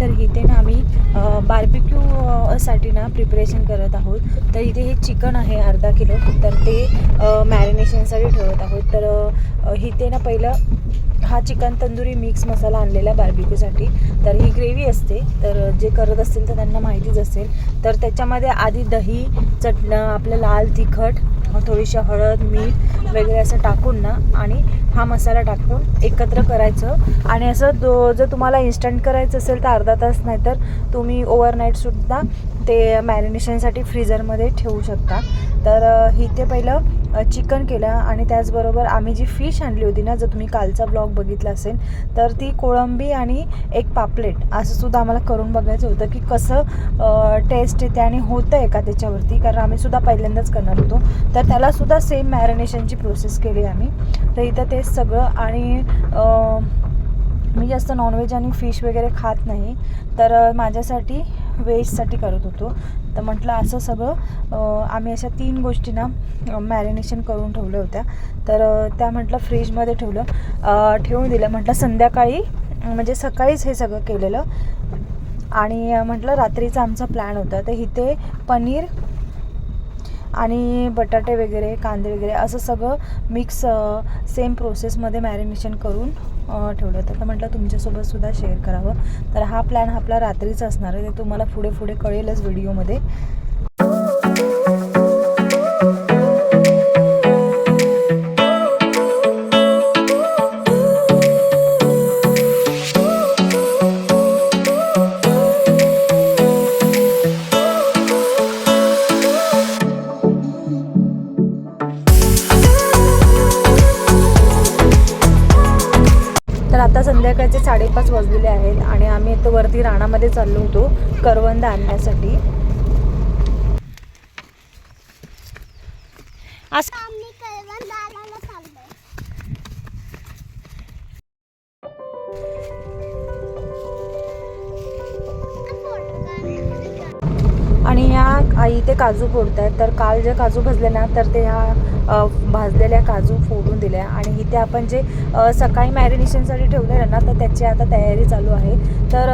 तर इथे ना आम्ही बार्बिक्यू साठी ना प्रिपरेशन करत आहोत. तर इथे हे चिकन आहे अर्धा किलो. तर ते मॅरिनेशनसाठी ठेवत आहोत. तर इथे ना पहिलं हा चिकन तंदुरी मिक्स मसाला आणलेला बार्बिक्यूसाठी तर ही ग्रेव्ही असते. तर जे करत असतील तर त्यांना माहितीच असेल. तर त्याच्यामध्ये आधी दही चटणं आपलं लाल तिखट थोडीशी हळद मीठ वगैरे असं टाकून ना आणि हा मसाला टाकून एकत्र करायचं. आणि असं दो जर तुम्हाला इन्स्टंट करायचं असेल तर अर्धा तास नाही तर तुम्ही ओव्हरनाईटसुद्धा ते मॅरिनेशनसाठी फ्रीजरमध्ये ठेवू शकता. तर इथे पहिलं चिकन केलं आणि त्याचबरोबर आम्ही जी फिश आणली होती ना जर तुम्ही कालचा ब्लॉग बघितला असेल तर ती कोळंबी आणि एक पापलेट असं सुद्धा आम्हाला करून बघायचं होतं की कसं टेस्ट येते आणि होतं आहे का त्याच्यावरती? कारण आम्ही सुद्धा पहिल्यांदाच करणार होतो. तर त्यालासुद्धा सेम मॅरिनेशनची प्रोसेस केली आम्ही. तर इथं ते सगळं आणि मी जास्त नॉनव्हेज आणि फिश वगैरे खात नाही. तर माझ्यासाठी वेजसाठी करत होतो. तर म्हटलं असं सगळं आम्ही अशा तीन गोष्टींना मॅरिनेशन करून ठेवल्या होत्या. तर त्या म्हटलं फ्रीजमध्ये ठेवलं. ठेवून दिलं. म्हटलं संध्याकाळी म्हणजे सकाळीच हे सगळं केलेलं. आणि म्हटलं रात्रीचा आमचा प्लॅन होता. तर इथे पनीर आणि बटाटे वगैरे कांदे वगैरे असं सगळं मिक्स सेम प्रोसेसमध्ये मॅरिनेशन करून ठेवलं होतं तर म्हटलं तुमच्यासोबत सुद्धा शेअर करावं. तर हा प्लॅन आपला रात्रीचा असणार आहे. ते तुम्हाला पुढे पुढे कळेलच व्हिडिओमध्ये वरती राणामध्ये चाललो होतो करवंद आणण्यासाठी. आणि ह्या आई ते काजू फोडत आहेत तर काल जे काजू भाजले ना तर ते ह्या भाजलेल्या काजू फोडून दिल्या आणि इथे आपण जे सकाळी मॅरिनेशनसाठी ठेवलेलं ना तर त्याची आता तयारी चालू आहे. तर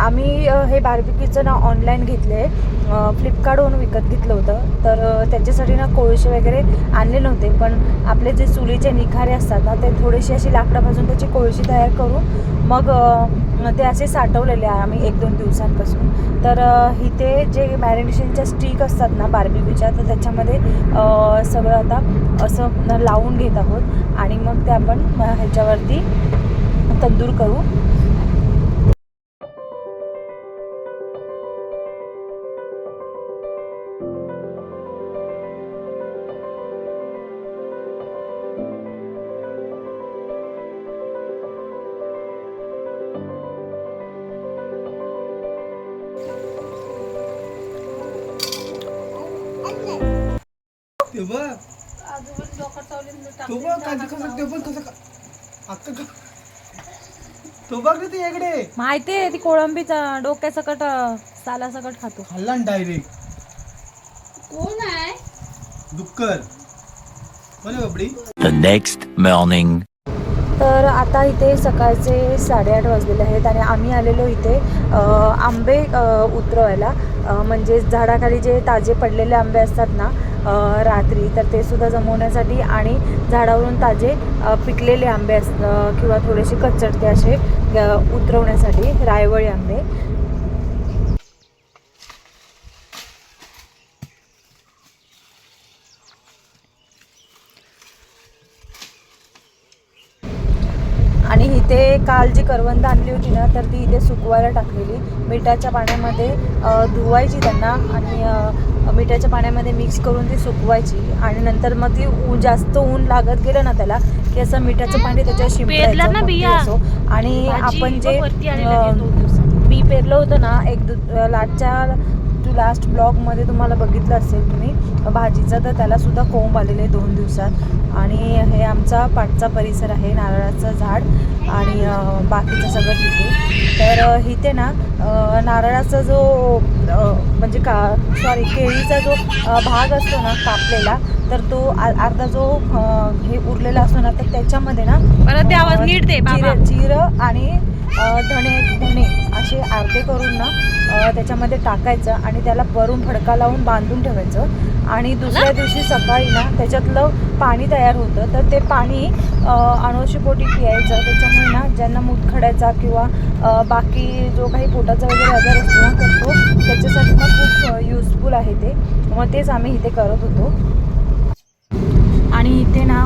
आम्ही हे बार्बिक्यूचं ना ऑनलाईन घेतले फ्लिपकार्टवरून विकत घेतलं होतं. तर त्याच्यासाठी ना कोळसे वगैरे आणले नव्हते. पण आपले जे चुलीचे निखारे असतात ना ते थोडीशी अशी लाकडं भाजून त्याची कोळशी तयार करून मग ते असे साठवलेले आहे आम्ही एक दोन दिवसांपासून. तर इथे जे मॅरिनेशनच्या स्टिक असतात ना बार्बिक्यूच्या तर त्याच्यामध्ये सगळं आता असं लावून घेत आहोत. आणि मग ते आपण ह्याच्यावरती तंदूर करू. तो बघ ते इकडे माहिती आहे ती कोळंबीचा डोक्यासकट सालासकट खातो. खाल्ला डायरेक्ट कोण आहे? डुक्कर कोण आहे बाबडी. The next morning. तर आता इथे सकाळचे साडेआठ वाजलेले आहेत आणि आम्ही आलेलो इथे अ, आंबे अ, उतरवायला. अ, म्हणजे झाडाखाली जे ताजे पडलेले आंबे असतात ना अ, रात्री तर ते सुद्धा जमवण्यासाठी आणि झाडावरून ताजे अ, पिकलेले आंबे अस अ, किंवा थोडेसे कच्चटते असे उतरवण्यासाठी रायवळी आंबे आणि इथे काल जी करवंद आणली होती ना तर ती इथे सुकवायला टाकलेली. मिठाच्या पाण्यामध्ये धुवायची त्यांना आणि मिठाच्या पाण्यामध्ये मिक्स करून ती सुकवायची आणि नंतर मग ती ऊ जास्त ऊन लागत गेलं ना त्याला की असं मिठाचं पाणी त्याच्यावर शिंपडायचं मग ते असो आणि आपण जे बी पेरलं होतं ना एक लाटच्या टू लास्ट ब्लॉगमध्ये तुम्हाला बघितलं असेल तुम्ही भाजीचं तर त्याला सुद्धा कोंब आलेले दोन दिवसात. आणि हे आमचा पाठचा परिसर आहे नारळाचं झाड आणि बाकीचं सगळं तिथे तर इथे ना नारळाचा जो म्हणजे का सॉरी केळीचा जो भाग असतो ना कापलेला तर तो अर्धा जो हे उरलेला असतो ना तर त्याच्यामध्ये ना परत आवाज नीट दे, बाबा. जिरं आणि धणे धणे असे अर्धे करून ना त्याच्यामध्ये टाकायचं आणि त्याला वरून फडका लावून बांधून ठेवायचं. आणि दुसऱ्या दिवशी सकाळी ना त्याच्यातलं पाणी तयार होतं. तर ते पाणी अ, अनोशीपोटी पियायचं. त्याच्यामुळे ना ज्यांना मूतखड्याचा किंवा बाकी जो काही पोटाचा वगैरे आजार असतो ना तर तो त्याच्यासाठी ना खूप युजफुल आहे ते. मग तेच आम्ही इथे करत होतो. इथे ना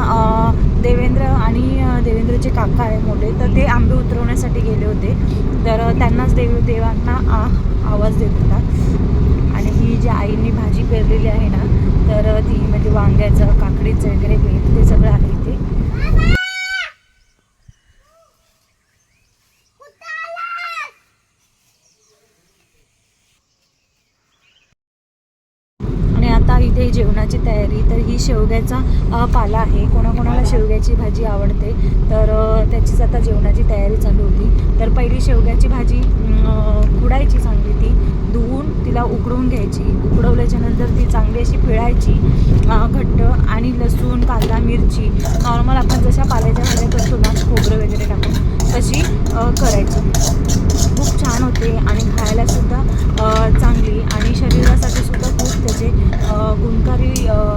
देवेंद्र आणि देवेंद्रचे काका आहे मोठे तर ते आंबे उतरवण्यासाठी गेले होते. तर त्यांनाच देव देवांना आ, आवाज देत होता. आणि ही जी आईने भाजी पेरलेली आहे ना तर ती म्हणजे वांग्याचं काकडीचं वगैरे हे ते सगळं आहे इथे आणि आता इथे जेवणाची ही शेवग्याचा पाला आहे. कोणाकोणाला शेवग्याची भाजी आवडते तर त्याचीच आता जेवणाची तयारी चालू होती. तर पहिली शेवग्याची भाजी खुडायची चांगली ती. धुवून तिला उकडवून घ्यायची. उकडवल्याच्या नंतर ती चांगली अशी पिळायची घट्ट आणि लसूण कांदा मिरची. नॉर्मल आपण जशा पाल्याच्या भाज्या करतो ना खोबरं वगैरे टाकून तशी करायची. खूप छान होते आणि खायला सुद्धा अ, चांगली आणि शरीरासाठी त्याचे गुणकारी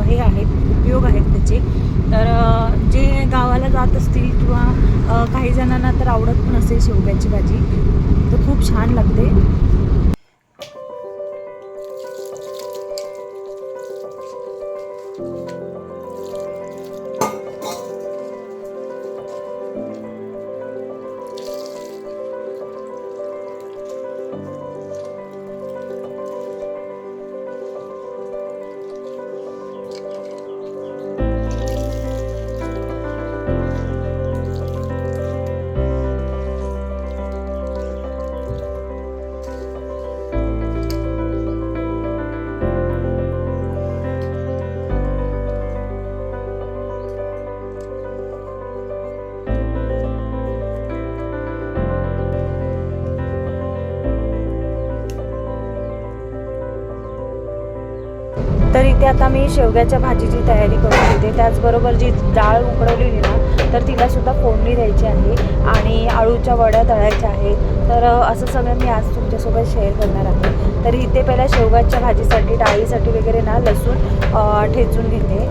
हे आहेत उपयोग आहेत त्याचे. तर जे गावाला जात असतील किंवा काही जणांना तर आवडत पण असेल शेवग्याची भाजी. तर खूप छान लागते. तर इथे आता मी शेवग्याच्या भाजीची तयारी करून घेते. त्याचबरोबर जी डाळ उकडवलेली ना तर तिला सुद्धा फोडणी द्यायची आहे आणि आळूच्या वड्या तळायच्या आहेत. तर असं सगळं मी आज तुमच्यासोबत शेअर करणार आहे. तर इथे पहिल्या शेवग्याच्या भाजीसाठी डाळीसाठी वगैरे ना लसूण ठेचून घेते.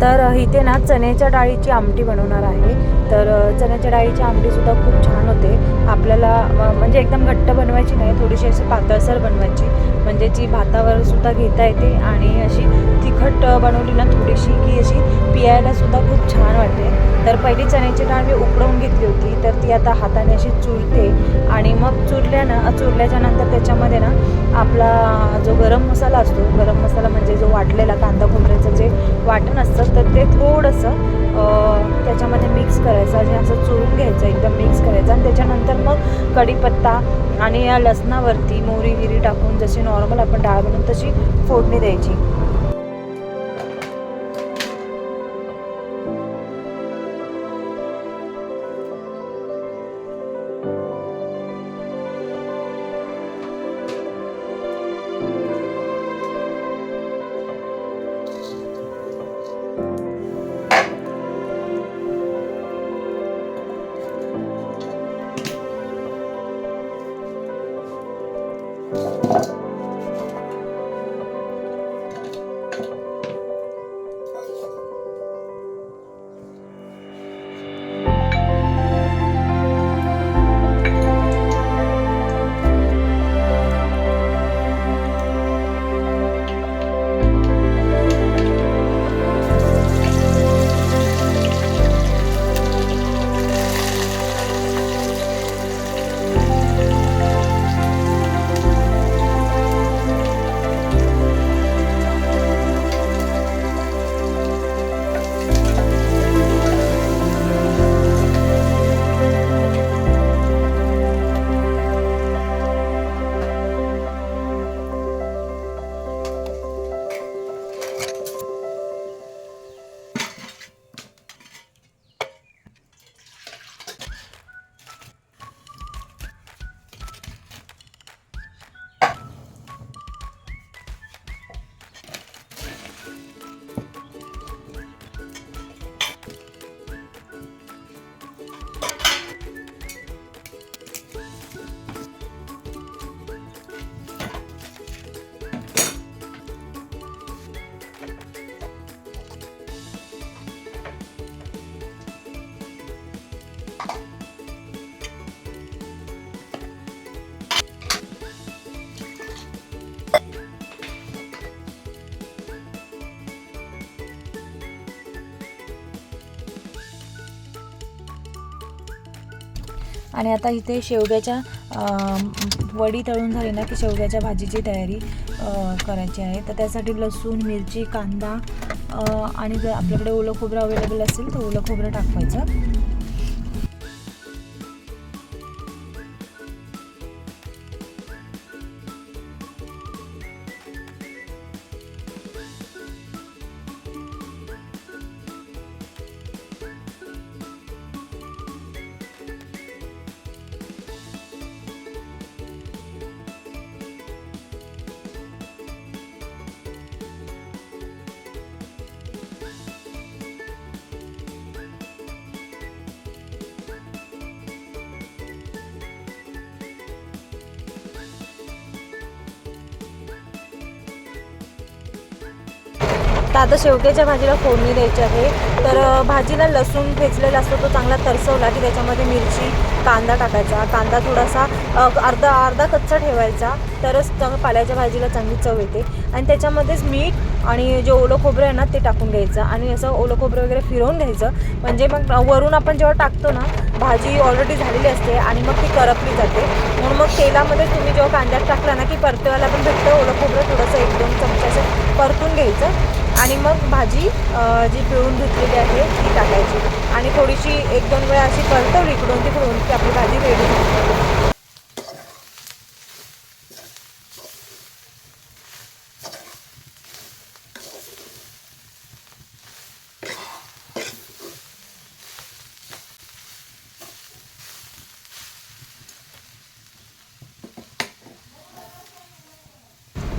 तर इथे ना चण्याच्या डाळीची आमटी बनवणार आहे. तर चण्याच्या डाळीची आमटीसुद्धा खूप छान होते. आपल्याला म्हणजे एकदम घट्ट बनवायची नाही थोडीशी अशी पातळसर बनवायची. म्हणजे जी भातावर सुद्धा घेता येते आणि अशी तिखट बनवली ना थोडीशी की अशी पियायलासुद्धा खूप छान वाटते. तर पहिली चण्याची डाळ मी उकडवून घेतली होती तर ती आता हाताने अशी चुरते आणि मग चुरल्यानं चुरल्याच्या नंतर त्याच्यामध्ये ना आपला जो गरम मसाला असतो गरम मसाला म्हणजे जो वाटलेला कांदा खोबऱ्याचं जे वाटण असतं तर ते थोडंसं त्याच्यामध्ये मिक्स करायचं. आणि असं चुरून घ्यायचं एकदम मिक्स करायचं. आणि त्याच्यानंतर मग कढीपत्ता आणि या लसणावरती मोहरी विरी टाकून जशी नॉर्मल आपण डाळ बनवून तशी फोडणी द्यायची. आणि आता इथे शेवग्याच्या वडी तळून झाली ना की शेवग्याच्या भाजीची तयारी करायची आहे. तर त्यासाठी लसूण मिरची कांदा आणि जर आपल्याकडे ओलं खोबरं अवेलेबल असेल तर ओलं खोबरं टाकवायचं. तर आता शेवग्याच्या भाजीला फोडणी द्यायची आहे. तर भाजीला लसूण ठेचलेला असतो तो चांगला तरसवला की त्याच्यामध्ये मिरची कांदा टाकायचा. कांदा थोडासा अर्धा अर्धा कच्चा ठेवायचा. तरच चांगलं पाल्याच्या भाजीला चांगली चव येते. आणि त्याच्यामध्येच मीठ आणि जे ओलं खोबरं आहे ना ते टाकून घ्यायचं. आणि असं ओलं खोबरं वगैरे फिरवून घ्यायचं. म्हणजे मग वरून आपण जेव्हा टाकतो ना भाजी ऑलरेडी झालेली असते आणि मग ती करपली जाते. म्हणून मग तेलामध्ये तुम्ही जेव्हा कांद्यात टाकला ना की परतवायला पण भेटतं. ओलं खोबरं थोडंसं एक दोन चमचे असं परतून घ्यायचं. आणि मग भाजी जी पिळून धुतलेली आहे ती टाकायची. आणि थोडीशी एक दोन वेळा अशी परतवली इकडून तिकडून की आपली भाजी रेडी होते.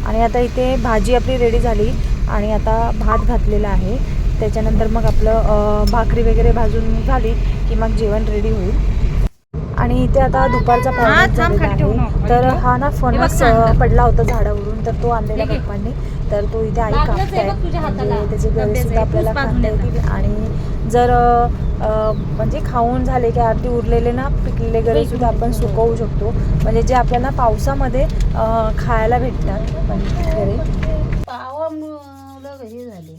आणि आता इथे भाजी आपली रेडी झाली. आणि आता भात घातलेला आहे. त्याच्यानंतर मग आपलं भाकरी वगैरे भाजून झाली की मग जेवण रेडी होईल. आणि इथे आता दुपारचा पाऊस तर हा ना फणस पडला होता झाडावरून तर तो आणलेला पप्पांनी तर तो इथे आई कापताय म्हणजे त्याचे सुद्धा आपल्याला खाता येतील आणि जर म्हणजे खाऊन झाले की आरती उरलेले ना पिकलेले गरे सुद्धा आपण सुकवू शकतो. म्हणजे जे आपल्याला पावसामध्ये खायला भेटतात म्हणजे गरे सुद्धा घरी झाले.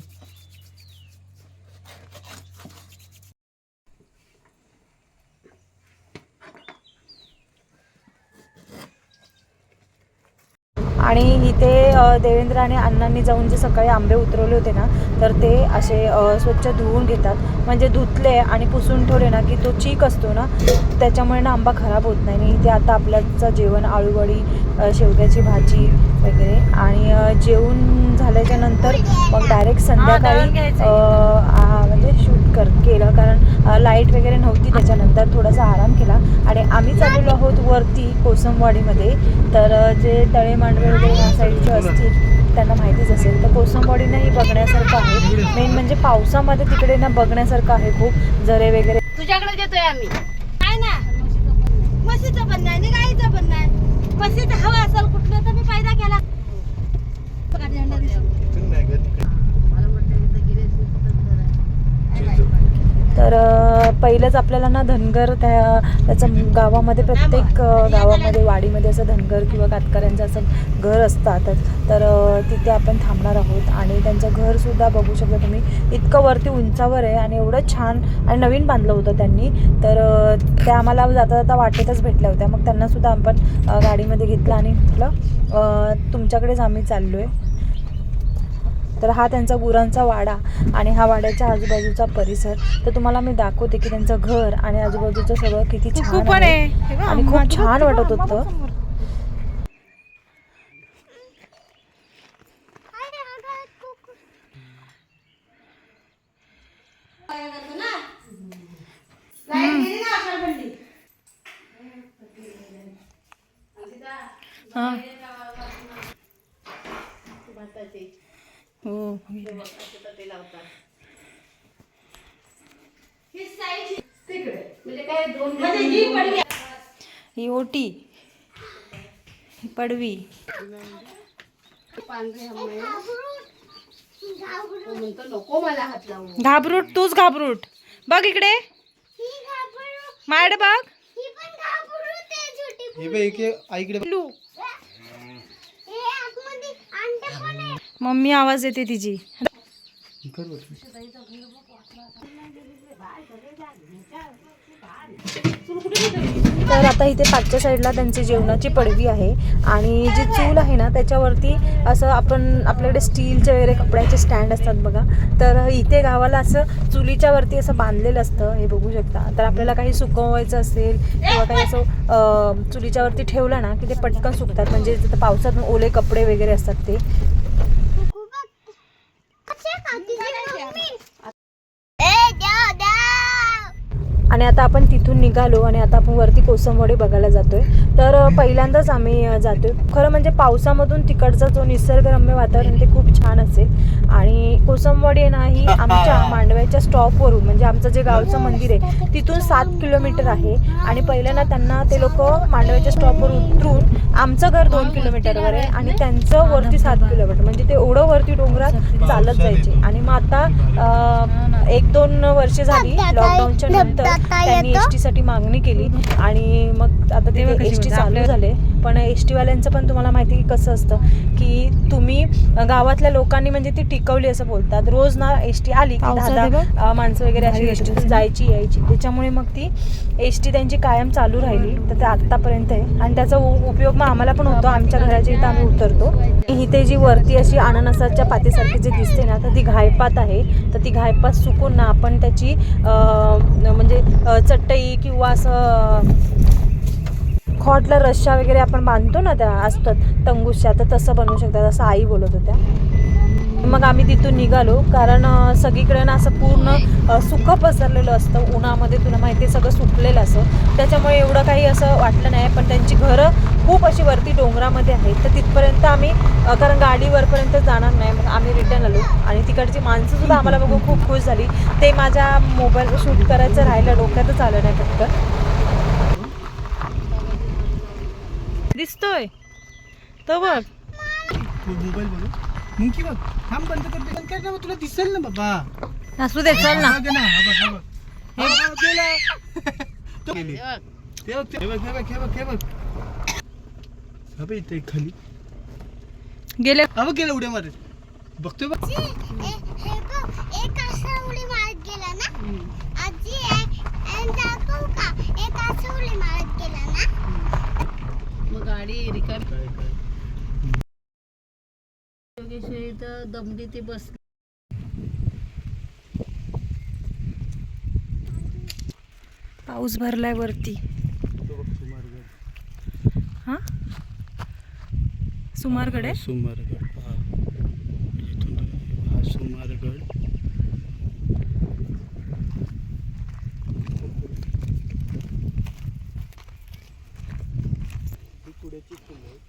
आणि इथे देवेंद्र आणि अण्णांनी जाऊन जे सकाळी आंबे उतरवले होते ना तर ते असे स्वच्छ धुवून घेतात. म्हणजे धुतले आणि पुसून ठेवले ना की तो चीक असतो ना त्याच्यामुळे ना आंबा खराब होत नाही. आणि इथे आता आपल्याचं जेवण आळूवडी शेवग्याची भाजी वगैरे. आणि जेवून झाल्याच्यानंतर मग डायरेक्ट संध्याकाळी म्हणजे शूट कर केलं. कारण लाइट वगैरे नव्हती त्याच्यानंतर थोडासा आराम केला. आणि आम्ही चाललेलो आहोत वरती कोसमवाडीमध्ये. तर जे तळे मांडवे वगैरे या साईडचे असतील त्यांना माहितीच असेल. तर कोसमवाडीनंही बघण्यासारखं आहे. मेन म्हणजे पावसामध्ये तिकडे ना बघण्यासारखं आहे खूप. झरे वगैरे तुझ्याकडे देतोय आम्ही. काय ना? म्हशीचं पण नाही. गाईचं पण नाही. म्हशीचं हवं असेल कुठलं तर मी फायदा केला. तर पहिलंच आपल्याला ना धनगर त्या त्याचं गावामध्ये प्रत्येक गावामध्ये वाडीमध्ये असं धनगर किंवा कातकऱ्यांचं असं घर असतात. तर तिथे आपण थांबणार आहोत आणि त्यांचं घरसुद्धा बघू शकता तुम्ही. इतकं वरती उंचावर आहे आणि एवढं छान आणि नवीन बांधलं होतं त्यांनी. तर त्या आम्हाला जाता जाता वाटेतच भेटल्या होत्या. मग त्यांनासुद्धा आपण गाडीमध्ये घेतलं आणि म्हटलं तुमच्याकडेच आम्ही चाललो आहे तर हा त्यांचा गुरांचा वाडा आणि हा वाड्याच्या आजूबाजूचा परिसर. तर तुम्हाला मी दाखवते की त्यांचं घर आणि आजूबाजूचं सगळं किती छान आहे. आणि खूप छान वाटत होतं. हो. ही. ओटी. ही पडवी. म्हणतो नको मला हात लावू. घाबरूट तूच घाबरूट. बघ इकडे. माड बघ. हे बघ इकडे मम्मी आवाज येते तिची. तर आता इथे पाचच्या साईडला त्यांची जेवणाची पडवी आहे आणि जी चूल आहे ना त्याच्यावरती असं आपण आपल्याकडे स्टीलचे वगैरे कपड्याचे स्टँड असतात बघा. तर इथे गावाला असं चुलीच्या वरती असं बांधलेलं असतं हे बघू शकता. तर आपल्याला काही सुकवायचं असेल किंवा काही असं चुलीच्यावरती चुलीच्या वरती ठेवलं ना की ते पटकन सुकतात. म्हणजे तिथं पावसात ओले कपडे वगैरे असतात ते. 啊姐姐救命 आणि आता आपण तिथून निघालो आणि आता आपण वरती कोसमवाडी बघायला जातोय. तर अ, पहिल्यांदाच आम्ही अ, जातोय. खरं म्हणजे पावसामधून तिकडचा जो निसर्गरम्य वातावरण ते खूप छान असेल. आणि कोसमवाडी आहे ना ही आमच्या मांडव्याच्या स्टॉपवरून म्हणजे आमचं जे गावचं मंदिर आहे तिथून सात किलोमीटर आहे. आणि पहिल्यांदा त्यांना ते लोक मांडव्याच्या स्टॉपवर उतरून आमचं घर दोन किलोमीटरवर आहे आणि त्यांचं वरती सात किलोमीटर म्हणजे ते एवढं वरती डोंगरात चालत जायचे. आणि मग आता एक दोन वर्ष झाली लॉकडाऊनच्या नंतर त्यांनी एस टी साठी मागणी केली आणि मग आता ते एस टी चालू झाले. पण एस टी वाल्यांचं पण तुम्हाला माहिती की कसं असतं की तुम्ही गावातल्या लोकांनी म्हणजे ती टिकवली असं बोलतात. रोज ना एस टी आली की दहा दहा, माणसं वगैरे अशी एस जायची यायची. त्याच्यामुळे मग ती एस टी त्यांची कायम चालू राहिली. तर ते आत्तापर्यंत आहे. आणि त्याचा उपयोग मग आम्हाला पण होतो. आमच्या घराच्या इथं आम्ही उतरतो. इथे जी वरती अशी अननसाच्या पातीसारखी जी दिसते ना तर ती घायपात आहे. तर ती घायपात सुकून ना आपण त्याची अं, म्हणजे चटई किंवा असं खॉटला रश्शा वगैरे आपण बांधतो ना त्या असतात तंगुशा तर तसं बनवू शकतात असं आई बोलत होत्या. मग आम्ही तिथून निघालो. कारण सगळीकडे ना असं पूर्ण सुख सुकं पसरलेलं असतं. उन्हामध्ये तुला माहिती आहे सगळं सुकलेलं असं. त्याच्यामुळे एवढं काही असं वाटलं नाही. पण त्यांची घरं खूप अशी वरती डोंगरामध्ये आहेत. तर तिथपर्यंत आम्ही कारण गाडीवरपर्यंत जाणार नाही. मग आम्ही रिटर्न आलो. आणि तिकडची माणसं सुद्धा आम्हाला बघून खूप खुश झाली. ते माझ्या मोबाईलवर शूट करायचं राहिलं. डोक्यातच आलं नाही फक्त. दिसतोय? तो बघ. मोबाईल बघू मग की बघ थांब बंद कर बंद कर ना मग तुला दिसेल ना बाबा. असू दे चल ना. हा बघ ना हा बघ हा बघ. हा, गेला. तो गेली. हे बघ. ते- हे बघ हे बघ हे बघ हे बघ हा बघ. इथे खाली. गेले. हा बघ गेला उड्या मारत. बघतोय बघ. एक असा उडी मारत गेला ना? आजी एक दाखवू का एक असा उडी मारत गेला ना मग गाडी रिकामी काय काय योगेश्वरी तर दमडी ती बस पाऊस भरलाय वरती. सुमारगड हा सुमारकडे सुमारगड हा. इथून तो- हा सुमारगड ही कुड्याची फुलं आहेत.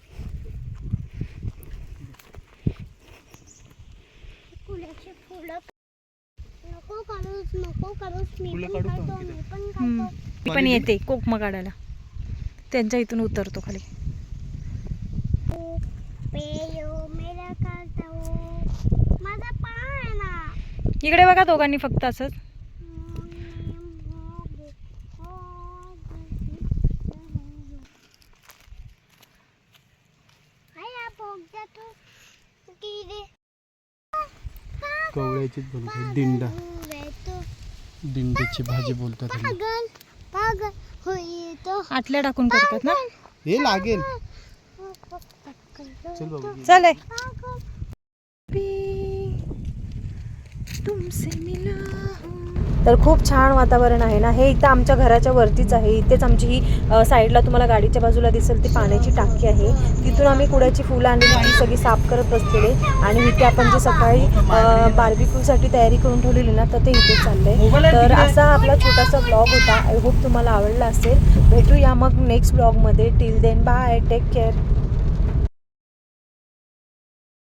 फुलाची फुलं नको काढूस नको काढूस. मी फुलं पण काढू का काढतो किती? मी पण हम्म. काढतो. मी पण येते कोकमा काढायला. त्यांच्या इथून उतरतो खाली. पेयो मेरा काढता हो. माझा पाय ना. इकडे बघा दोघांनी फक्त असंच. कवळ्याचीच बोलतात दिंडा. दिंडीची भाजी बोलतात ह्याला. पागल पागल होई तो. आटल्या टाकून करतात ना? हे लागेल. चल बाबा चले तुमसे मिला तर खूप छान वातावरण आहे ना? हे इथं आमच्या घराच्या वरतीच आहे. इथेच आमची ही साईडला तुम्हाला गाडीच्या बाजूला दिसेल ती पाण्याची टाकी आहे. तिथून आम्ही कुड्याची फुलं आणली आणि सगळी साफ करत बसलेले. आणि इथे आपण जे सकाळी बार्बिक्यूसाठी तयारी करून ठेवलेली ना तर ते इथेच चाललंय. तर असा आपला छोटासा ब्लॉग होता. आय होप तुम्हाला आवडला असेल. भेटूया मग नेक्स्ट ब्लॉगमध्ये. Till then bye. Take care.